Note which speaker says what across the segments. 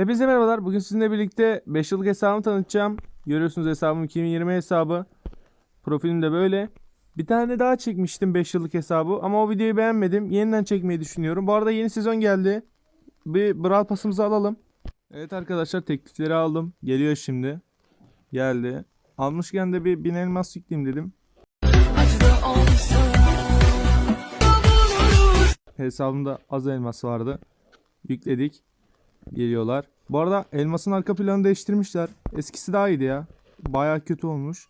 Speaker 1: Hepinize merhabalar. Bugün sizinle birlikte 5 yıllık hesabımı tanıtacağım. Görüyorsunuz hesabım 2020 hesabı. Profilim de böyle. Bir tane daha çekmiştim 5 yıllık hesabı ama o videoyu beğenmedim. Yeniden çekmeyi düşünüyorum. Bu arada yeni sezon geldi. Bir Brawl pasımızı alalım. Evet arkadaşlar teklifleri aldım. Geliyor şimdi. Geldi. Almışken de bir bin elmas yükleyeyim dedim. Hesabımda az elmas vardı. Yükledik. Geliyorlar. Bu arada elmasın arka planını değiştirmişler. Eskisi daha iyiydi ya. Baya kötü olmuş.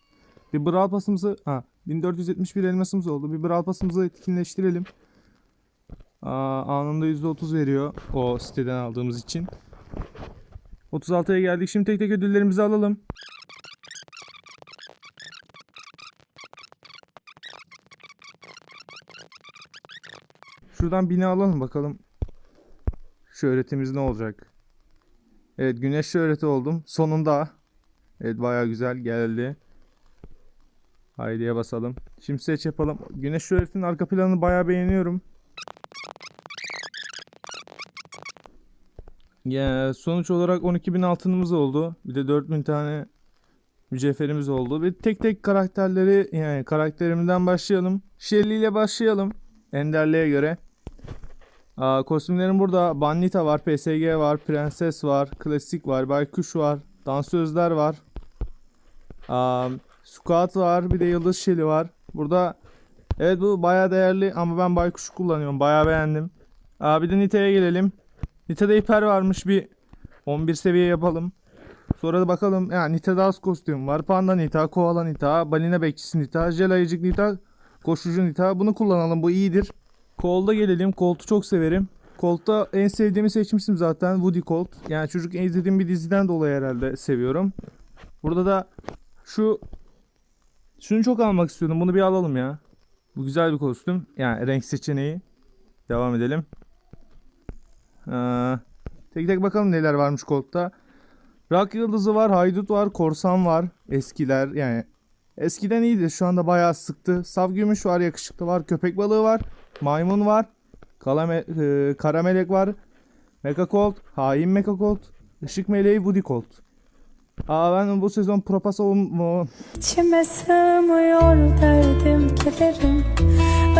Speaker 1: Bir Brawl pasımızı... Ha 1471 elmasımız oldu. Bir Brawl pasımızı etkinleştirelim. Aa, anında %30 veriyor. O siteden aldığımız için. 36'ya geldik. Şimdi tek tek ödüllerimizi alalım. Şuradan bini alalım bakalım. Şöhretimiz ne olacak? Evet güneş şöhreti oldum. Sonunda. Evet baya güzel geldi. Haydi'ye basalım. Şimdi seç yapalım. Güneş şöhretinin arka planını baya beğeniyorum. Ya sonuç olarak 12.000 altınımız oldu. Bir de 4000 tane mücevherimiz oldu. Bir tek tek karakterleri yani karakterimden başlayalım. Shelly ile başlayalım. Enderli'ye göre. Kostümlerim burada. Bandita var, PSG var, Prenses var, Klasik var, Baykuş var, Dansözler var. Aa, Squat var, bir de Yıldız Şeli var. Burada evet bu baya değerli ama ben Baykuş'u kullanıyorum. Baya beğendim. Aa, bir de Nita'ya gelelim. Nita'da hiper varmış bir 11 seviye yapalım. Sonra da bakalım yani Nita'da az kostüm var. Panda Nita, Koala Nita, Balina Bekçisi Nita, Jel Ayıcık Nita, Koşucu Nita. Bunu kullanalım bu iyidir. Colt'a gelelim. Colt'u çok severim. Colt'ta en sevdiğimi seçmiştim zaten. Woody Colt. Yani çocuk izlediğim bir diziden dolayı herhalde seviyorum. Burada da şu şunu çok almak istiyordum. Bunu bir alalım ya. Bu güzel bir kostüm. Yani renk seçeneği. Devam edelim. Ee, tek tek bakalım neler varmış Colt'ta. Rock yıldızı var, haydut var, korsan var. Eskiler yani eskiden iyiydi. Şu anda bayağı sıktı. Sav gümüş var, yakışıklı var, köpek balığı var. Maymun var. Kalame, e, kara melek var. Mecha Colt. Hain Mecha Colt. Işık meleği Woody Colt. Aa ben bu sezon Propass mu?
Speaker 2: İçime sığmıyor derdim kederim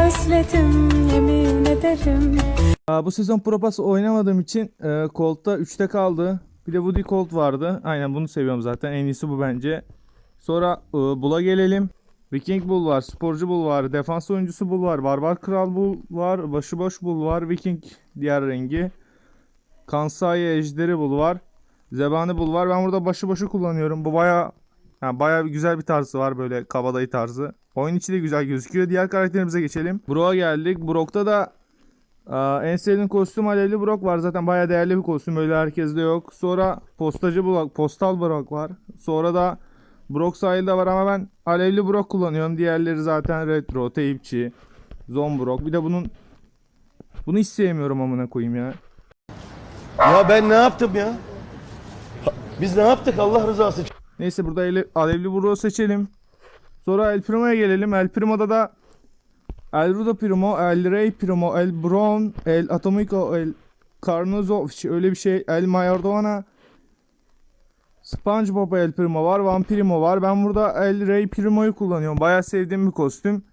Speaker 2: Özledim yemin ederim
Speaker 1: Aa, bu sezon Propass oynamadığım için e, Colt'ta 3'te kaldı. Bir de Woody Colt vardı. Aynen bunu seviyorum zaten. En iyisi bu bence. Sonra e, Bull'a gelelim. Viking Bull var, Sporcu Bull var, Defans Oyuncusu Bull var, Barbar Kral Bull var, Başıboş Bull var, Viking diğer rengi. Kansai Ejderi Bull var. Zebani Bull var. Ben burada başıboşu kullanıyorum. Bu baya yani baya güzel bir tarzı var böyle kabadayı tarzı. Oyun içi de güzel gözüküyor. Diğer karakterimize geçelim. Brock'a geldik. Brock'ta da aa, en sevdiğim kostüm Alevli Brock var. Zaten baya değerli bir kostüm. Öyle herkeste yok. Sonra postacı Brock, postal Brock var. Sonra da Brock sahilde var ama ben alevli Brock kullanıyorum. Diğerleri zaten retro, teyipçi, zon Brock. Bir de bunun bunu hiç sevmiyorum amına koyayım ya.
Speaker 3: Ya ben ne yaptım ya? Biz ne yaptık Allah rızası için?
Speaker 1: Neyse burada ele- alevli Brock'u seçelim. Sonra El Primo'ya gelelim. El Primo'da da El Rudo Primo, El Rey Primo, El Brown, El Atomico, El Carnozo öyle bir şey. El Maradona, SpongeBob El Primo var, Vampirimo var. Ben burada El Rey Primo'yu kullanıyorum. Bayağı sevdiğim bir kostüm.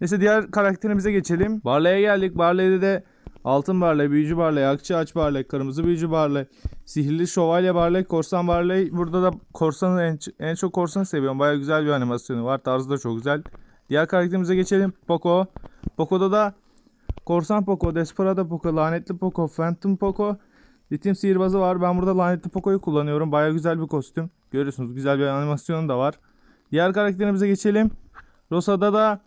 Speaker 1: Neyse diğer karakterimize geçelim. Barley'e geldik. Barley'de de Altın Barley, Büyücü Barley, Akçı Aç Barley, Kırmızı Büyücü Barley, Sihirli Şövalye Barley, Korsan Barley. Burada da korsanı en, en çok korsanı seviyorum. Bayağı güzel bir animasyonu var. Tarzı da çok güzel. Diğer karakterimize geçelim. Poco. Poco'da da Korsan Poco, Desperado Poco, Lanetli Poco, Phantom Poco, Ritim sihirbazı var. Ben burada lanetli Poco'yu kullanıyorum. Baya güzel bir kostüm. Görüyorsunuz güzel bir animasyon da var. Diğer karakterimize geçelim. Rosa'da da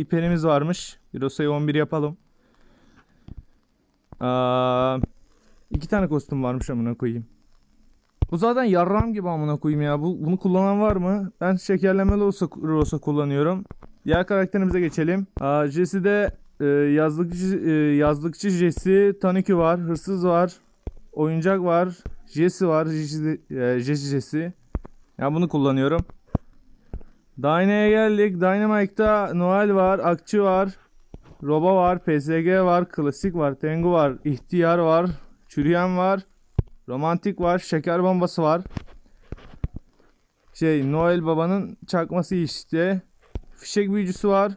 Speaker 1: hiperimiz varmış. Rosa'yı 11 yapalım. Aa, iki tane kostüm varmış amına koyayım. Bu zaten yarram gibi amına koyayım ya. Bu, bunu kullanan var mı? Ben şekerlemeli Rosa, Rosa kullanıyorum. Diğer karakterimize geçelim. Aa, Jesse'de e, yazlıkçı, e, yazlıkçı Jesse, Tanuki var, hırsız var, oyuncak var, Jesse var, Jesse, e, Jesse. Ya bunu kullanıyorum. Dyne'ye geldik. Dynamite'da Noel var, Akçı var, Roba var, PSG var, Klasik var, Tengu var, İhtiyar var, Çürüyen var, Romantik var. Şeker bombası var. Şey Noel Baba'nın çakması işte. Fişek büyücüsü var.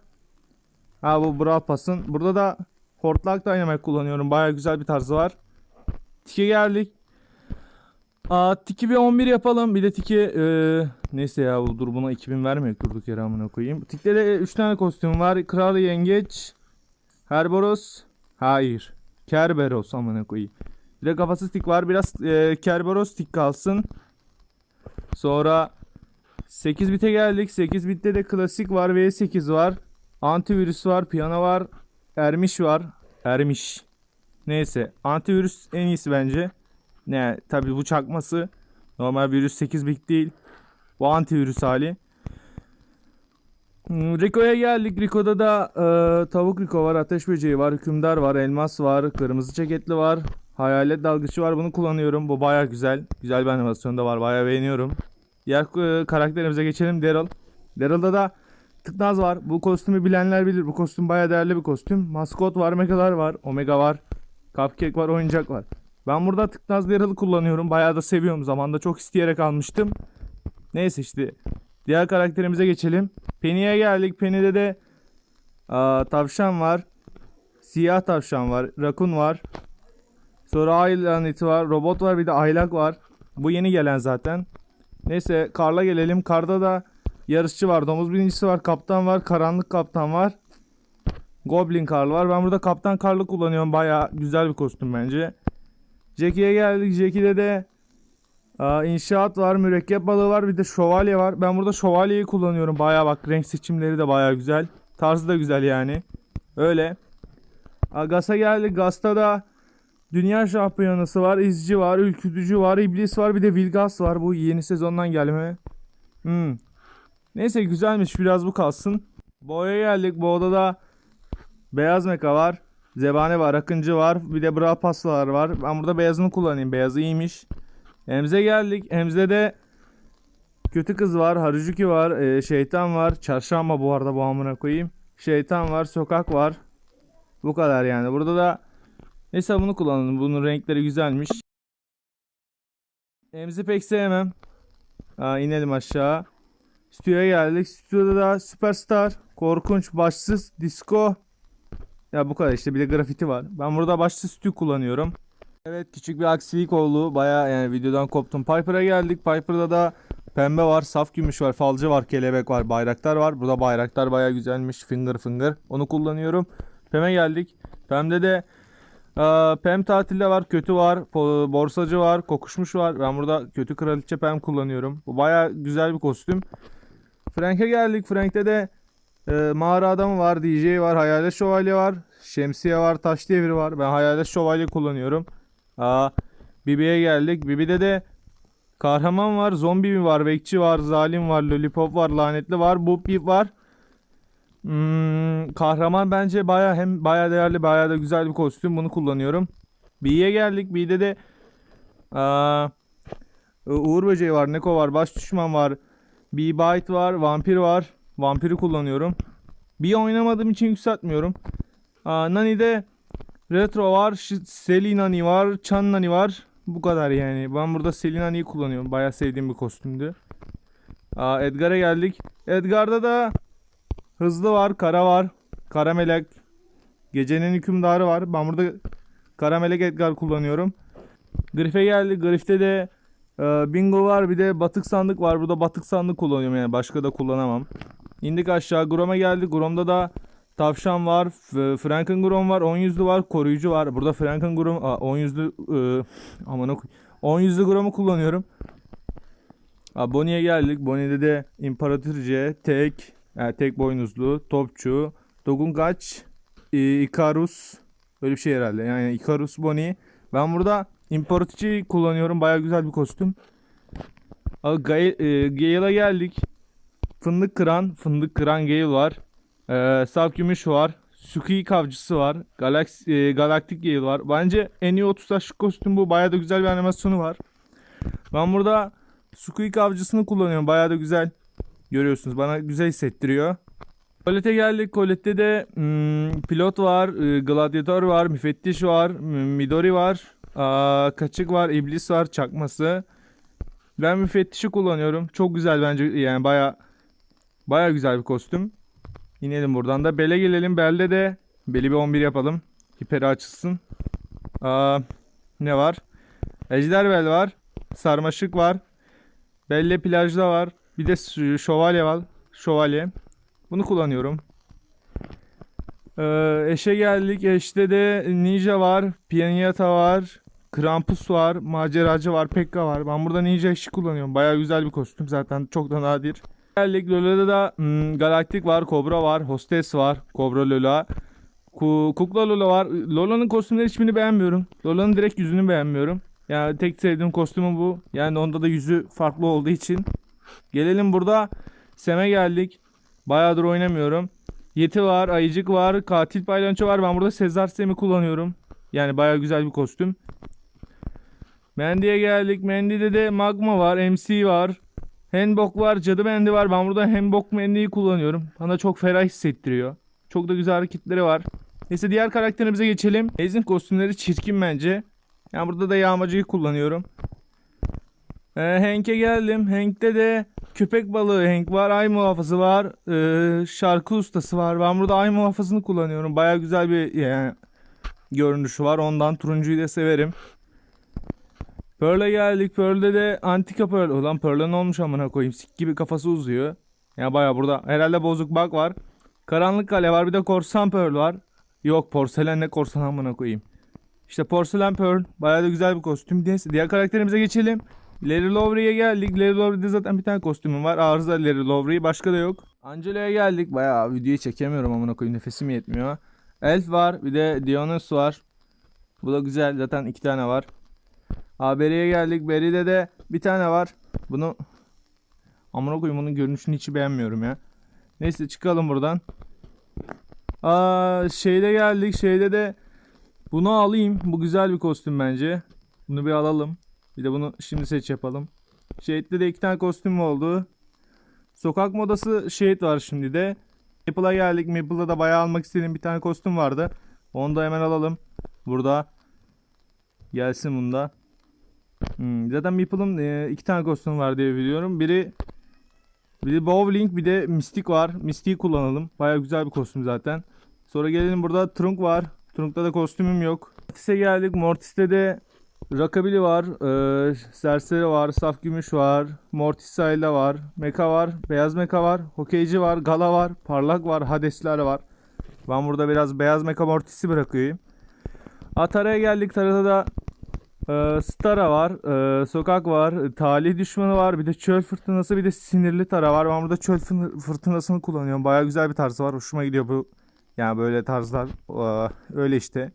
Speaker 1: Ha bu Brawl Pass'ın. Burada da Hortlak Dynamite kullanıyorum. Baya güzel bir tarzı var. Tike geldik. Aa, tiki bir 11 yapalım. Bir de tiki eee, neyse ya bu dur buna 2000 vermiyor durduk yere amına koyayım. Tikte de 3 tane kostüm var. Kral Yengeç, Herboros, hayır. Kerberos amına koyayım. Bir de kafasız tik var. Biraz eee Kerberos tik kalsın. Sonra 8 bite geldik. 8 bitte de klasik var. V8 var. Antivirüs var. Piyano var. Ermiş var. Ermiş. Neyse. Antivirüs en iyisi bence. Ne tabi bu çakması. Normal virüs 8 bit değil. Bu antivirüs hali. Hmm, Rico'ya geldik. Rico'da da e, tavuk Rico var, ateş böceği var, hükümdar var, elmas var, kırmızı ceketli var, hayalet dalgıcı var. Bunu kullanıyorum. Bu baya güzel. Güzel bir animasyonu da var. Baya beğeniyorum. Diğer e, karakterimize geçelim. Daryl. Daryl'da da tıknaz var. Bu kostümü bilenler bilir. Bu kostüm baya değerli bir kostüm. Maskot var, megalar var, omega var, cupcake var, oyuncak var. Ben burada tıknaz Daryl'ı kullanıyorum. Bayağı da seviyorum. Zamanda çok isteyerek almıştım. Neyse işte. Diğer karakterimize geçelim. Penny'e geldik. Penny'de de aa, tavşan var. Siyah tavşan var. Rakun var. Sonra ay laneti var. Robot var. Bir de aylak var. Bu yeni gelen zaten. Neyse Karl'a gelelim. Kar'da da yarışçı var. Domuz birincisi var. Kaptan var. Karanlık kaptan var. Goblin Karl var. Ben burada Kaptan Karl'ı kullanıyorum. Bayağı güzel bir kostüm bence. Jackie'ye geldik. Jackie'de de aa, inşaat var, mürekkep balığı var, bir de şövalye var. Ben burada şövalyeyi kullanıyorum. Bayağı bak renk seçimleri de bayağı güzel. Tarzı da güzel yani. Öyle. Aa, Gas'a geldik. Gas'ta da dünya şampiyonası var, izci var, ülkütücü var, iblis var, bir de Vilgas var. Bu yeni sezondan gelme. Hmm. Neyse güzelmiş. Biraz bu kalsın. Boğa'ya geldik. Boğa'da da beyaz meka var. Zebane var, Akıncı var. Bir de bra pastalar var. Ben burada beyazını kullanayım. Beyazı iyiymiş. Emze geldik. Emze de kötü kız var. Harujuki var. e, şeytan var. Çarşamba bu arada bu amına koyayım. Şeytan var. Sokak var. Bu kadar yani. Burada da neyse bunu kullanalım. Bunun renkleri güzelmiş. Emzi pek sevmem. Aa, inelim aşağı. Stüdyoya geldik. Stüdyoda da Superstar, Korkunç, Başsız, Disco, ya bu kadar işte bir de grafiti var. Ben burada başta stü kullanıyorum. Evet küçük bir aksilik oldu. Baya yani videodan koptum. Piper'a geldik. Piper'da da pembe var, saf gümüş var, falcı var, kelebek var, bayraktar var. Burada bayraktar baya güzelmiş. Finger finger. Onu kullanıyorum. Pem'e geldik. Pem'de de eee, Pem tatilde var, kötü var, borsacı var, kokuşmuş var. Ben burada kötü kraliçe Pem kullanıyorum. Bu baya güzel bir kostüm. Frank'e geldik. Frank'te de ee, mağara adamı var, DJ var, hayalet şövalye var, şemsiye var, taş devri var. Ben hayalet şövalye kullanıyorum. Aa, Bibi'ye geldik. Bibi'de de kahraman var, zombi var, bekçi var, zalim var, lollipop var, lanetli var, bu bip var. Hmm, kahraman bence baya hem baya değerli, baya da güzel bir kostüm. Bunu kullanıyorum. B'ye geldik. B'de de aa, Uğur böceği var, Neko var, baş düşman var, B-Bite var, vampir var. Vampiri kullanıyorum. Bir oynamadığım için yükseltmiyorum. Aa, Nani'de Retro var, Selin Nani var, Chan Nani var. Bu kadar yani. Ben burada Selin Nani'yi kullanıyorum. Bayağı sevdiğim bir kostümdü. Edgar'a geldik. Edgar'da da Hızlı var, Kara var, Kara Melek, Gecenin Hükümdarı var. Ben burada Kara Melek Edgar kullanıyorum. Griff'e geldik. Griff'te de ee, bingo var bir de batık sandık var. Burada batık sandık kullanıyorum yani başka da kullanamam. İndik aşağı Grom'a geldik. Grom'da da tavşan var. Franken Grom var. 10 yüzlü var. Koruyucu var. Burada Franken Grom 10 yüzlü e, aman oku. 10 yüzlü Grom'u kullanıyorum. Aa, Bonnie'ye geldik. Bonnie'de de İmparatorce, tek, yani tek boynuzlu, topçu, Dogungaç, e, Ikarus. Öyle bir şey herhalde. Yani Ikarus Bonnie. Ben burada İmparatorçayı kullanıyorum. Baya güzel bir kostüm. Aa, Gale, e, Gale'a geldik. Fındık kıran, fındık kıran Gale var. Ee, Saf Gümüş var. Suki Kavcısı var. Galax, e, Galaktik Gale var. Bence en iyi 30 taşlık kostüm bu. Baya da güzel bir animasyonu var. Ben burada Suki Kavcısını kullanıyorum. Baya da güzel. Görüyorsunuz. Bana güzel hissettiriyor. Colette geldik. Colette'de de hmm, pilot var, e, gladyatör var, müfettiş var, Midori var, Aa, kaçık var, iblis var, çakması. Ben müfettişi kullanıyorum. Çok güzel bence yani baya baya güzel bir kostüm. İnelim buradan da. Bele gelelim. Belde de beli bir 11 yapalım. Hiperi açılsın. Aa, ne var? Ejder bel var. Sarmaşık var. Belle plajda var. Bir de şövalye var. Şövalye. Bunu kullanıyorum. Ee, eşe geldik. Eşte de Ninja var. Piyaniyata var. Krampus var. Maceracı var. Pekka var. Ben burada Ninja eşi kullanıyorum. Baya güzel bir kostüm zaten. Çok da nadir. Geldik. Lola'da da hmm, Galaktik var. Kobra var. Hostes var. Kobra Lola. Ku- Kukla Lola var. Lola'nın kostümleri hiçbirini beğenmiyorum. Lola'nın direkt yüzünü beğenmiyorum. Yani tek sevdiğim kostümü bu. Yani onda da yüzü farklı olduğu için. Gelelim burada. Sem'e geldik. Bayağıdır oynamıyorum. Yeti var, ayıcık var, katil paylanço var. Ben burada Sezar Sem'i kullanıyorum. Yani bayağı güzel bir kostüm. Mendy'ye geldik. Mendy'de de Magma var, MC var. Hanbok var, Cadı Mendi var. Ben burada Hanbok Mendy'yi kullanıyorum. Bana çok ferah hissettiriyor. Çok da güzel hareketleri var. Neyse diğer karakterimize geçelim. Ezin kostümleri çirkin bence. Yani burada da yağmacıyı kullanıyorum. Ee, Hank'e geldim. Hank'te de köpek balığı Hank var. Ay muhafızı var. Ee, şarkı ustası var. Ben burada ay muhafızını kullanıyorum. Baya güzel bir yani, görünüşü var. Ondan turuncuyu da severim. Pearl'e geldik. Pearl'de de antika Pearl. Ulan Pearl'e ne olmuş amına koyayım. Sik gibi kafası uzuyor. Ya baya burada. Herhalde bozuk bug var. Karanlık kale var. Bir de korsan Pearl var. Yok porselenle korsan amına koyayım. İşte porselen Pearl. Baya da güzel bir kostüm. Neyse diğer karakterimize geçelim. Larry Lowry'e geldik. Larry Lowry'de zaten bir tane kostümüm var. Arıza Larry Lowry. Başka da yok. Angelo'ya geldik. Bayağı videoyu çekemiyorum amına koyayım. Nefesim yetmiyor. Elf var. Bir de Dionys var. Bu da güzel. Zaten iki tane var. ABR'ye geldik. Beri'de de bir tane var. Bunu amına koyayım onun görünüşünü hiç beğenmiyorum ya. Neyse çıkalım buradan. Aa şeyde geldik. Şeyde de bunu alayım. Bu güzel bir kostüm bence. Bunu bir alalım. Bir de bunu şimdi seç yapalım. Shade'de de iki tane kostüm oldu. Sokak modası Shade var şimdi de. Maple'a geldik. Maple'da da bayağı almak istediğim bir tane kostüm vardı. Onu da hemen alalım. Burada. Gelsin bunda. Hmm, zaten Maple'ın e, iki tane kostüm var diye biliyorum. Biri bir de Bowling bir de Mystic var. Mystic'i kullanalım. Bayağı güzel bir kostüm zaten. Sonra gelelim burada Trunk var. Trunk'ta da kostümüm yok. Mortis'e geldik. Mortis'te de Rockabilly var. E, Serseri var. Saf Gümüş var. Mortis Sahil'de var. Meka var. Beyaz Meka var. Hokeyci var. Gala var. Parlak var. Hadesler var. Ben burada biraz Beyaz Meka Mortis'i bırakayım. Atara'ya geldik. Tara'da da ee, Stara var, ee, Sokak var, e, Talih Düşmanı var, bir de Çöl Fırtınası, bir de Sinirli Tara var. Ben burada Çöl Fırtı- Fırtınası'nı kullanıyorum. Baya güzel bir tarzı var. Hoşuma gidiyor bu. Yani böyle tarzlar. Ee, öyle işte.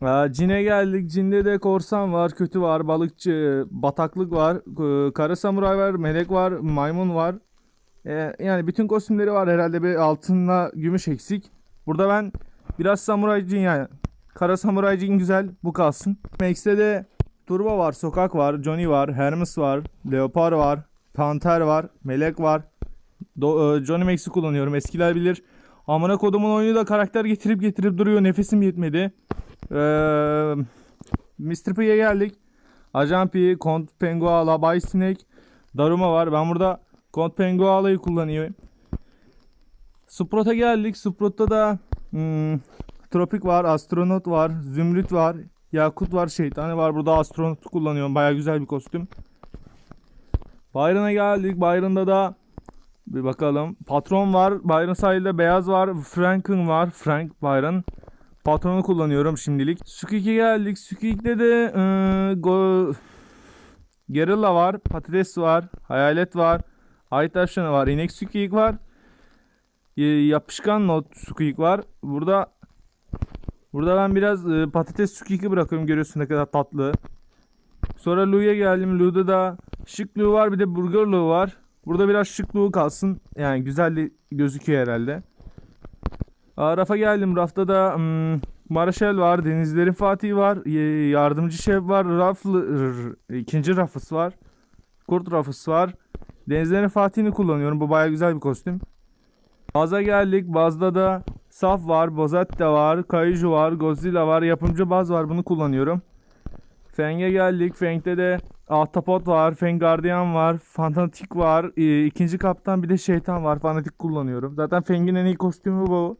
Speaker 1: Aa, Cin'e geldik. Cin'de de korsan var, kötü var, balıkçı, bataklık var, ee, kara samuray var, melek var, maymun var. Ee, yani bütün kostümleri var herhalde bir altınla gümüş eksik. Burada ben biraz samuray cin yani Kara Samuray Jin güzel. Bu kalsın. Max'te de Turbo var, Sokak var, Johnny var, Hermes var, Leopar var, Panter var, Melek var. Do- e, Johnny Max'i kullanıyorum. Eskiler bilir. Amına kodumun oyunu da karakter getirip getirip duruyor. Nefesim yetmedi. Ee, Mr. P'ye geldik. Ajan P, Kont Penguala, Bay Snake, Daruma var. Ben burada Kont Penguala'yı kullanıyorum. Sprout'a geldik. Sprout'ta da hmm, Tropik var, astronot var, zümrüt var, yakut var, şeytani var. Burada astronot kullanıyorum. Baya güzel bir kostüm. Byron'a geldik. Byron'da da bir bakalım. Patron var. Byron sahilde beyaz var. Frank'ın var. Frank Byron. Patronu kullanıyorum şimdilik. Sukik'e geldik. Sukik'te de eee, go... Gerilla var. Patates var. Hayalet var. Ay tavşanı var. İnek Sukik var. Y- Yapışkan not Sukik var. Burada Burada ben biraz e, patates sukiki bırakıyorum görüyorsun ne kadar tatlı. Sonra Lu'ya geldim. Lu'da da şık Lu var bir de burger Lu var. Burada biraz şık Lu kalsın. Yani güzel gözüküyor herhalde. Aa, rafa geldim. Rafta da hmm, Maraşel var. Denizlerin Fatih var. Yardımcı şef var. Raflı, ikinci rafıs var. Kurt rafıs var. Denizlerin Fatih'ini kullanıyorum. Bu baya güzel bir kostüm. Baz'a geldik. Baz'da da Saf var, Bozatte var, Kaiju var, Godzilla var, yapımcı baz var. Bunu kullanıyorum. Feng'e geldik. Feng'de de Ahtapot var, Feng Guardian var, Fanatik var, e, ikinci kaptan bir de şeytan var. Fanatik kullanıyorum. Zaten Feng'in en iyi kostümü bu.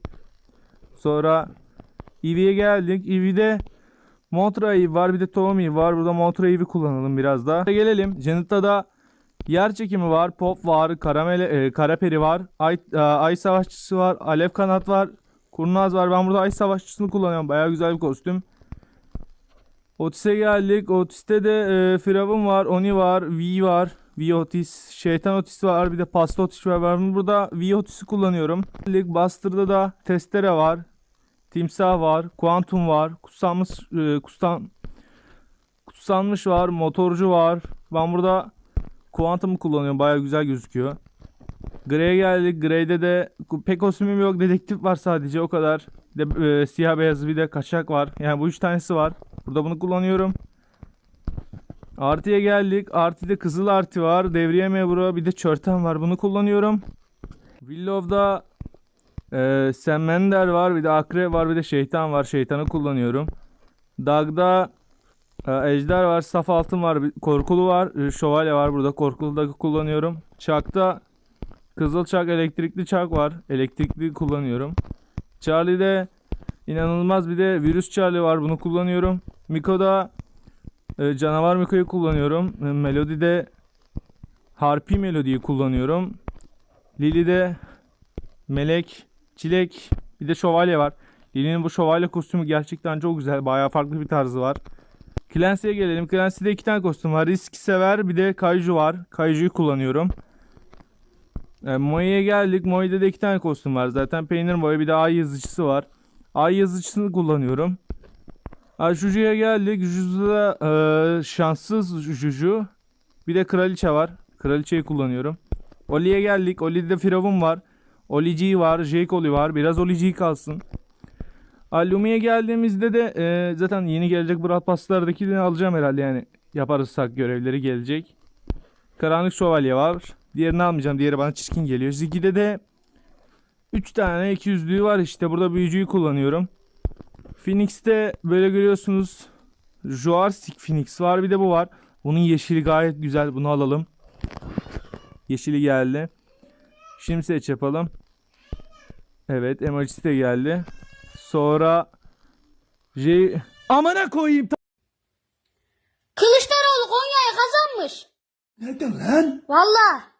Speaker 1: Sonra Eevee'ye geldik. Eevee'de Montra Eve var bir de Tommy var. Burada Montra Eve'i kullanalım biraz da. Gelelim. Janet'ta da yer çekimi var. Pop var. Karamele, e, Karaperi var. Ay, e, Ay Savaşçısı var. Alev Kanat var. Kurnaz var. Ben burada Ay Savaşçısını kullanıyorum. Bayağı güzel bir kostüm. Otis'e geldik. Otis'te de e, Firavun var. Oni var. V var. V Otis. Şeytan Otis var. Bir de Pasta Otis var. Ben burada V Otis'i kullanıyorum. Geldik. Buster'da da Testere var. Timsah var. Quantum var. Kutsanmış, e, kutsam, kutsanmış var. Motorcu var. Ben burada Quantum'u kullanıyorum. Baya güzel gözüküyor. Grey'e geldik. Grey'de de pek kostümüm yok. Dedektif var sadece o kadar. Bir de e, siyah beyaz bir de kaçak var. Yani bu üç tanesi var. Burada bunu kullanıyorum. Artıya geldik. Artıda kızıl artı var. Devriye memuru bir de çörten var. Bunu kullanıyorum. Willow'da ee, Semender var, bir de Akrep var, bir de Şeytan var. Şeytanı kullanıyorum. Dag'da e, Ejder var, Saf Altın var, Korkulu var, e, Şövalye var. Burada Korkulu da kullanıyorum. Çak'ta Kızıl Çak, Elektrikli Çak var. Elektrikli kullanıyorum. Charlie'de inanılmaz bir de Virüs Charlie var. Bunu kullanıyorum. Miko'da e, Canavar Miko'yu kullanıyorum. E, Melody'de Harpi Melody'yi kullanıyorum. Lily'de Melek, Çilek, bir de Şövalye var. Lili'nin bu şövalye kostümü gerçekten çok güzel. Bayağı farklı bir tarzı var. Clancy'ye gelelim. Clancy'de iki tane kostüm var. Risk sever bir de Kaiju var. Kaiju'yu kullanıyorum. E, Moi'ye geldik. Moi'de de iki tane kostüm var. Zaten Peynir Moi bir de Ay yazıcısı var. Ay yazıcısını kullanıyorum. Ha, Juju'ya geldik. Juju'da e, şanssız Juju. Bir de Kraliçe var. Kraliçeyi kullanıyorum. Oli'ye geldik. Oli'de Firavun var. Olici var, Jake Oli var. Biraz Olici kalsın. Alumi'ye geldiğimizde de e, zaten yeni gelecek Brawl Pass'lardaki de alacağım herhalde yani. Yaparızsak görevleri gelecek. Karanlık Şövalye var. Diğerini almayacağım. Diğeri bana çirkin geliyor. Ziggy'de de 3 tane 200'lüğü var işte. Burada büyücüyü kullanıyorum. Phoenix'te böyle görüyorsunuz. Joarsik Phoenix var. Bir de bu var. Bunun yeşili gayet güzel. Bunu alalım. Yeşili geldi. Şimdi seç yapalım. Evet emojisi de geldi. Sonra J... Amına koyayım.
Speaker 4: Kılıçdaroğlu Konya'yı kazanmış.
Speaker 5: Ne diyorsun lan?
Speaker 4: Valla.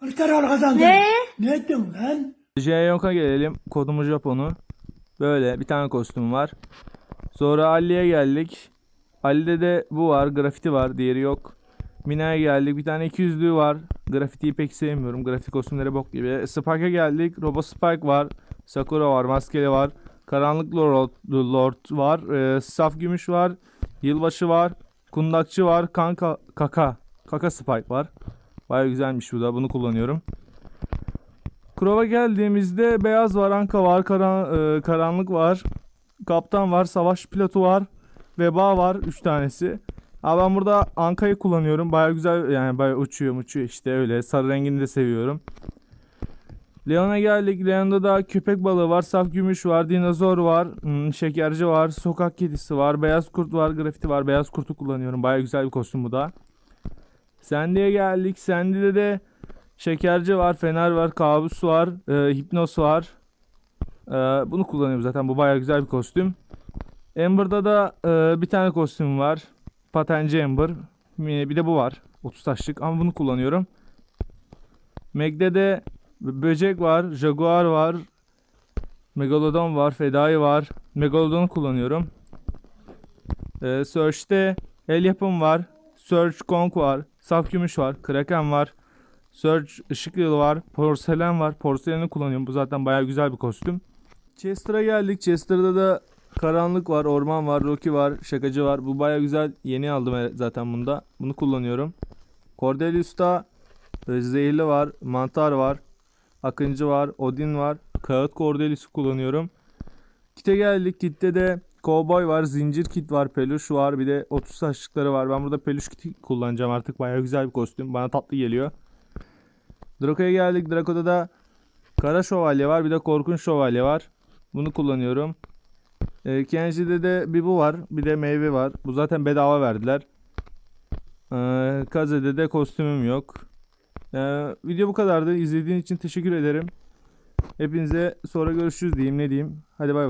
Speaker 5: Kılıçdaroğlu kazandı.
Speaker 4: Ne?
Speaker 5: Ne diyorsun lan?
Speaker 1: J-Yonk'a gelelim. Kodumuz Japon'u. Böyle bir tane kostüm var. Sonra Ali'ye geldik. Ali'de de bu var. Grafiti var. Diğeri yok. Mina'ya geldik. Bir tane 200'lüğü var. Grafitiyi pek sevmiyorum. Grafiti kostümleri bok gibi. Spike'a geldik. Robo Spike var. Sakura var. Maskeli var. Karanlık Lord, Lord var. Ee, Saf Gümüş var. Yılbaşı var. Kundakçı var. Kanka Kaka. Kaka Spike var. Baya güzelmiş bu da. Bunu kullanıyorum. Krova geldiğimizde beyaz var, anka var, karan- e, karanlık var, kaptan var, savaş pilotu var, veba var 3 tanesi. Ama ben burada ankayı kullanıyorum. Baya güzel yani baya uçuyor uçuyor işte öyle. Sarı rengini de seviyorum. Leon'a geldik. Leon'da da köpek balığı var, saf gümüş var, dinozor var, hmm, şekerci var, sokak kedisi var, beyaz kurt var, grafiti var. Beyaz kurtu kullanıyorum. Baya güzel bir kostüm bu da. Sandy'ye geldik. Sandy'de de Şekerci var, fener var, kabus var, e, hipnos var. E, bunu kullanıyorum zaten. Bu bayağı güzel bir kostüm. Amber'da da e, bir tane kostüm var. Patenci Amber. Bir de bu var. 30 taşlık ama bunu kullanıyorum. Meg'de de böcek var, jaguar var, megalodon var, fedai var. Megalodon'u kullanıyorum. E, Search'te el yapım var. Search Kong var. Saf gümüş var. Kraken var. Surge ışık yılı var. Porselen var. Porseleni kullanıyorum. Bu zaten bayağı güzel bir kostüm. Chester'a geldik. Chester'da da karanlık var, orman var, Rocky var, şakacı var. Bu bayağı güzel. Yeni aldım e- zaten bunda. Bunu kullanıyorum. Cordelius'ta e, zehirli var, mantar var, akıncı var, Odin var. Kağıt Cordelius'u kullanıyorum. Kit'e geldik. Kit'te de Cowboy var, zincir kit var, peluş var. Bir de 30 taşlıkları var. Ben burada peluş kiti kullanacağım artık. Bayağı güzel bir kostüm. Bana tatlı geliyor. Draco'ya geldik. Draco'da da Kara Şövalye var. Bir de Korkunç Şövalye var. Bunu kullanıyorum. Ee, Kenji'de de bir bu var. Bir de meyve var. Bu zaten bedava verdiler. Ee, Kaze'de de kostümüm yok. Ee, video bu kadardı. İzlediğin için teşekkür ederim. Hepinize sonra görüşürüz diyeyim ne diyeyim. Hadi bay bay.